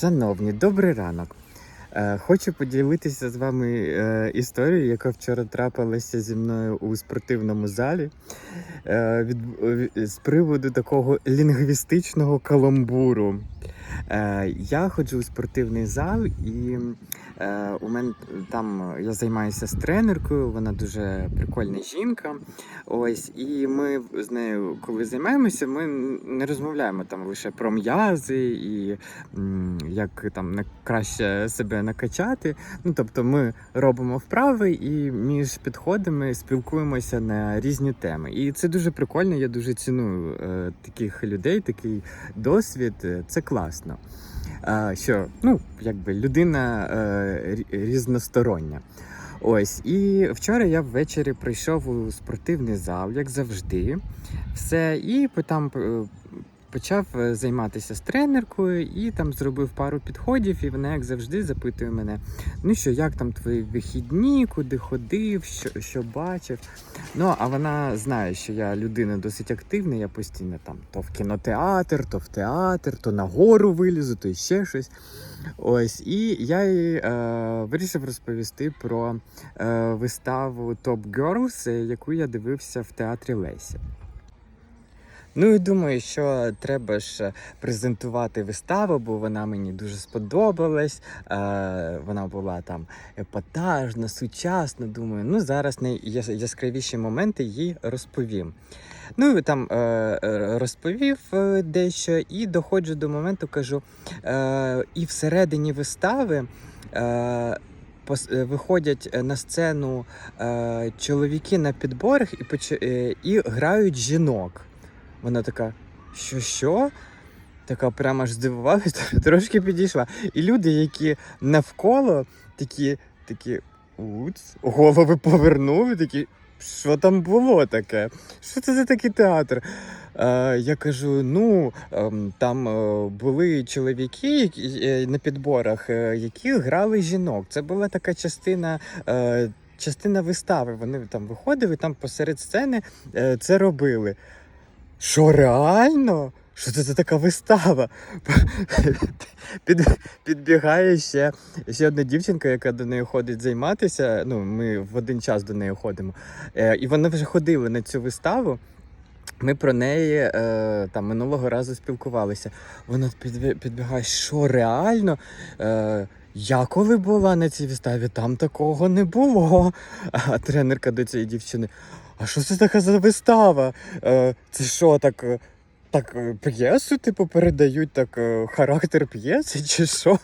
Шановні, добрий ранок. Е, Хочу поділитися з вами е, історією, яка вчора трапилася зі мною у спортивному залі е, від, від- з приводу такого лінгвістичного каламбуру. Е, Я ходжу у спортивний зал, і е, у мене там я займаюся з тренеркою. Вона дуже прикольна жінка. Ось, і ми з нею, коли займаємося, ми не розмовляємо там лише про м'язи і як там краще себе накачати. Ну тобто ми робимо вправи і між підходами спілкуємося на різні теми. І це дуже прикольно. Я дуже ціную е, таких людей, такий досвід. Це класно. А, що ну, якби людина е, різностороння. Ось, і вчора я ввечері прийшов у спортивний зал, як завжди. Все, і там почав е, займатися з тренеркою і там зробив пару підходів, і вона, як завжди, запитує мене: ну що, як там твої вихідні, куди ходив, що, що бачив. Ну, а вона знає, що я людина досить активна, я постійно там то в кінотеатр, то в театр, то на гору вилізу, то ще щось. Ось, і я їй е, вирішив розповісти про е, виставу Top Girls, е, яку я дивився в театрі Лесі. Ну і думаю, що треба ж презентувати виставу, бо вона мені дуже сподобалась. Е, вона була там епатажна, сучасна. Думаю, ну зараз найяскравіші моменти їй розповім. Ну і там е, е, розповів е, дещо, і доходжу до моменту, кажу, е, і всередині вистави. Е, е, Виходять на сцену е, чоловіки на підборах і, поч... і грають жінок. Вона така, що що? Така прямо аж здивувалась, трошки підійшла. І люди, які навколо, такі, такі уц, голови повернули, такі, що там було таке? Що це за такий театр? Е, я кажу: ну ем, там е, були чоловіки е, на підборах, е, які грали жінок. Це була така частина. Частина вистави, вони там виходили, там посеред сцени це робили. Що реально? Що це за така вистава? Під, підбігає ще, ще одна дівчинка, яка до неї ходить займатися. Ну, ми в один час до неї ходимо. Е, і вони вже ходили на цю виставу. Ми про неї е, там минулого разу спілкувалися. Вона підбігає, що реально? Е, я коли була на цій виставі, там такого не було. А тренерка до цієї дівчини. А що це така за вистава? Е, це що, так, е, так е, п'єсу, типу, передають так характер п'єси, чи що?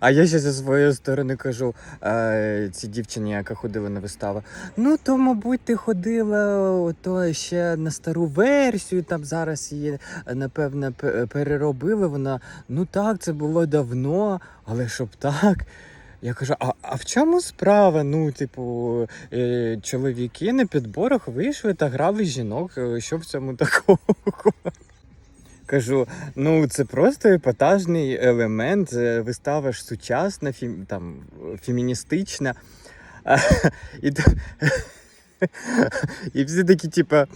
А я ще зі своєї сторони кажу цій дівчині, яка ходила на виставу. Ну, то, мабуть, ти ходила ото ще на стару версію, там зараз її, напевно, переробили. Вона, ну так, це було давно, але щоб так. Я кажу, а, а в чому справа? Ну, типу, е, чоловіки на підборах вийшли та грали жінок. е, Що в цьому такого? Кажу, ну це просто епатажний елемент, е, вистава ж сучасна, фім, там, феміністична. І, і всі такі, типа,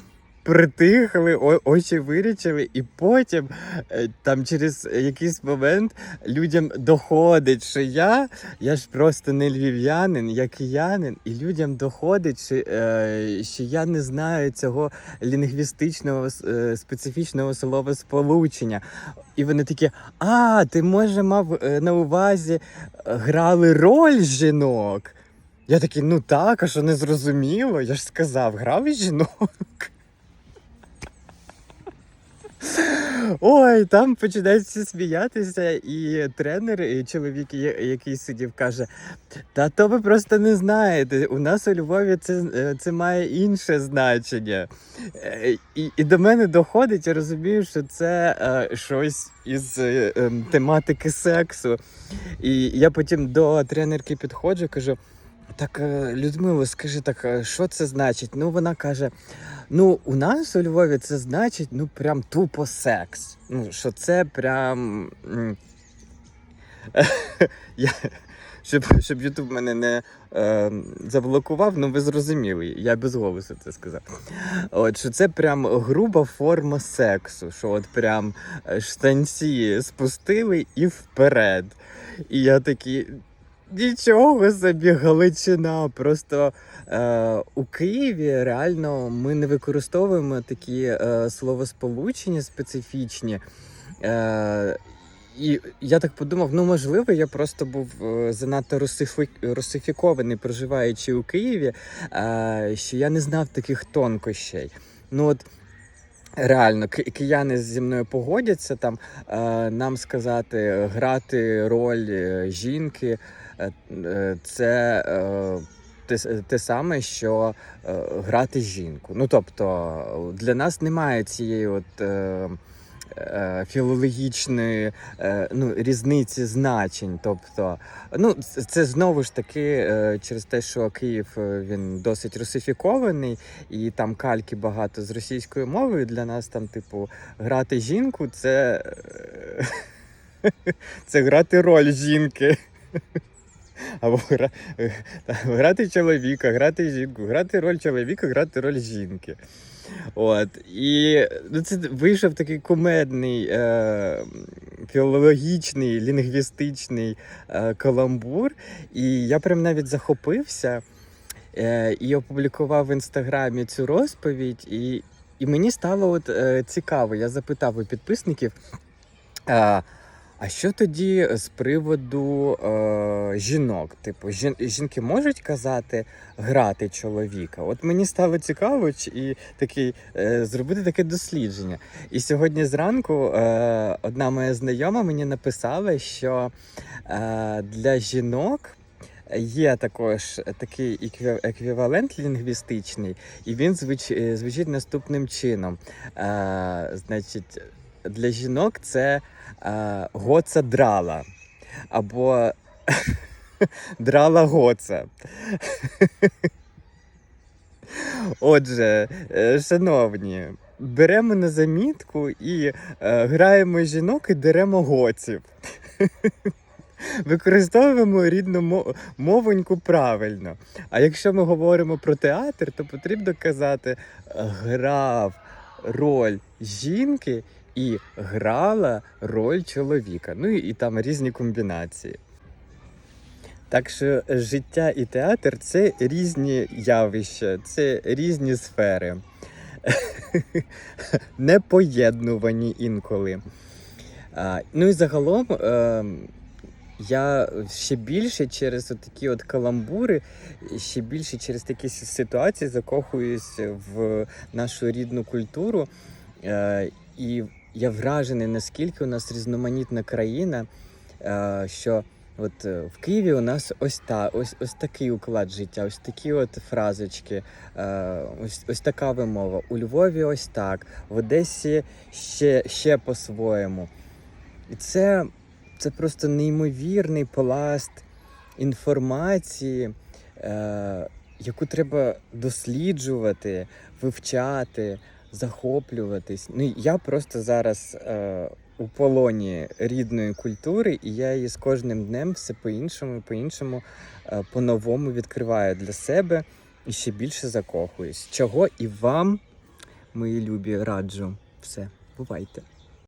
притихли, очі вирічили, і потім е, там через якийсь момент людям доходить, що я, я ж просто не львів'янин, я киянин, і людям доходить, що, е, що я не знаю цього лінгвістичного е, специфічного словосполучення. І вони такі: а, ти може мав на увазі грали роль жінок. Я такий, ну так, а що не зрозуміло? Я ж сказав, грав жінок. Ой, там починають всі сміятися, і тренер, і чоловік, який сидів, каже: Та то ви просто не знаєте. У нас у Львові це, е, це має інше значення. Е, І, і до мене доходить, я розумію, що це е, щось із е, ем, тематики сексу. І я потім до тренерки підходжу, кажу. Так, е, Людмило, скажи, так, е, що це значить? Ну, вона каже: ну, у нас у Львові це значить, ну, прям тупо секс. Ну, що це прям. Я, щоб, щоб Ютуб мене не е, заблокував, ну ви зрозуміли, я без голосу це сказав. От що це прям груба форма сексу, що от прям штанці спустили і вперед. І я такий. Нічого собі Галичина. Просто е, у Києві реально ми не використовуємо такі е, словосполучення специфічні. Е, і я так подумав: ну можливо, я просто був е, занадто русифі... русифікований, проживаючи у Києві, е, що я не знав таких тонкощей. Ну от реально, кияни зі мною погодяться там е, нам сказати, грати роль е, жінки, це. Е, те, те саме, що е, грати жінку. Ну тобто для нас немає цієї от е, е, філологічної е, ну, різниці значень. Тобто, ну, це, знову ж таки е, через те, що Київ е, він досить русифікований, і там кальки багато з російською мовою. Для нас там, типу, грати жінку це, е, це грати роль жінки. Або гра... е, та, грати чоловіка, грати жінку, грати роль чоловіка, грати роль жінки. От. І ну, це вийшов такий кумедний, е, філологічний, лінгвістичний е, каламбур. І я прям навіть захопився е, і опублікував в інстаграмі цю розповідь. І, і мені стало от, е, цікаво. Я запитав у підписників. Е, а що тоді з приводу е, жінок? Типу, жін, жінки можуть казати грати чоловіка? От мені стало цікаво і такий, е, зробити таке дослідження. І сьогодні зранку е, одна моя знайома мені написала, що е, для жінок. Є також такий еквівалент лінгвістичний, і він звуч, е, звучить наступним чином. Е, значить, для жінок це е, гоца драла або драла гоца. Отже, е, шановні, беремо на замітку і е, граємо жінок і деремо гоців. Використовуємо рідну мо- мовоньку правильно. А якщо ми говоримо про театр, то потрібно казати грав роль жінки і грала роль чоловіка. Ну і, там різні комбінації. Так що життя і театр це різні явища, це різні сфери. Непоєднувані інколи. А, ну і загалом е, я ще більше через такі от каламбури, ще більше через такі ситуації закохуюсь в нашу рідну культуру. Е, і я вражений, наскільки у нас різноманітна країна, е, що от е, в Києві у нас ось та, ось, ось такий уклад життя, ось такі от фразочки, е, ось, ось така вимова. У Львові ось так, в Одесі ще, ще по-своєму. І це, це просто неймовірний пласт інформації, яку треба досліджувати, вивчати, захоплюватись. Ну, я просто зараз е, у полоні рідної культури, і я її з кожним днем все по-іншому, по-іншому, е, по-новому відкриваю для себе і ще більше закохуюсь. Чого і вам, мої любі, раджу. Все, бувайте.